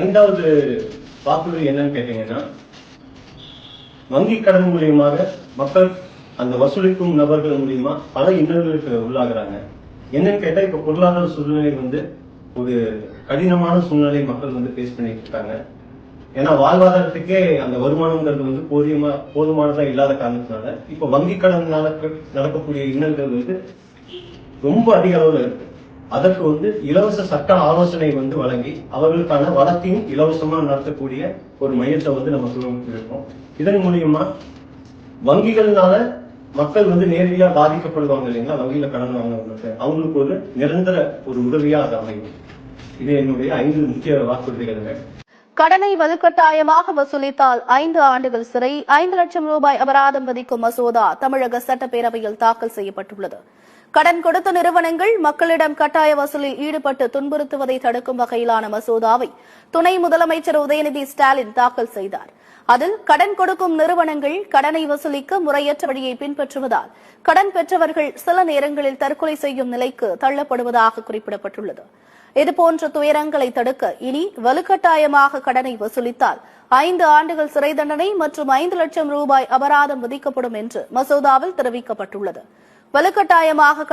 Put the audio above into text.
ஐந்தாவது வாக்குறுதி என்னன்னு கேட்டீங்கன்னா வங்கி கடன் மூலியமாக மக்கள் அந்த வசூலிக்கும் நபர்கள் மூலியமா பல இன்னல்களுக்கு உள்ளாகிறாங்க. என்னன்னு கேட்டால் இப்போ பொருளாதார சூழ்நிலை வந்து ஒரு கடினமான சூழ்நிலை மக்கள் வந்து ஃபேஸ் பண்ணிட்டு இருக்காங்க. ஏன்னா வாழ்வாதாரத்துக்கே அந்த வருமானங்கிறது வந்து போதியமா போதுமானதாக இல்லாத காரணத்தினால இப்போ வங்கி கடன் நடக்கக்கூடிய இன்னல்கள் வந்து ரொம்ப அதிக அளவில் இருக்கு. அதற்கு வந்து இலவச சட்ட ஆலோசனை வந்து வழங்கி அவர்களுக்கான வளத்தையும் இலவசமா நடத்தக்கூடிய ஒரு மையத்தை வந்து நம்ம துவங்கிருக்கோம் இதன் மூலியமா வங்கிகள்னால மக்கள் வந்து நேரடியா பாதிக்கப்படுவாங்க இல்லைங்களா? வங்கியில கடன் வாங்கினவங்களுக்கு அவங்களுக்கு ஒரு நிரந்தர ஒரு உதவியா அது அமையும். இது என்னுடைய ஐந்து முக்கிய வாக்குறுதிகள். கடனை வலுக்கட்டாயமாக வசூலித்தால் ஐந்து ஆண்டுகள் சிறை ஐந்து லட்சம் ரூபாய் அபராதம் விதிக்கும் மசோதா தமிழக சட்டப்பேரவையில் தாக்கல் செய்யப்பட்டுள்ளது. கடன் கொடுத்த நிறுவனங்கள் மக்களிடம் கட்டாய வசூலில் ஈடுபட்டு துன்புறுத்துவதை தடுக்கும் வகையிலான மசோதாவை துணை முதலமைச்சர் உதயநிதி ஸ்டாலின் தாக்கல் செய்தார். அதில் கடன் கொடுக்கும் நிறுவனங்கள் கடனை வசூலிக்க முறையற்ற வழியை பின்பற்றுவதால் கடன் பெற்றவர்கள் சில நேரங்களில் தற்கொலை செய்யும் நிலைக்கு தள்ளப்படுவதாக குறிப்பிடப்பட்டுள்ளது. இதுபோன்ற துயரங்களை தடுக்க இனி வலுக்கட்டாயமாக கடனை வசூலித்தால் ஐந்து ஆண்டுகள் சிறை தண்டனை மற்றும் ஐந்து லட்சம் ரூபாய் அபராதம் விதிக்கப்படும் என்று மசோதாவில் தெரிவிக்கப்பட்டுள்ளது. வலுக்கட்டாயமாக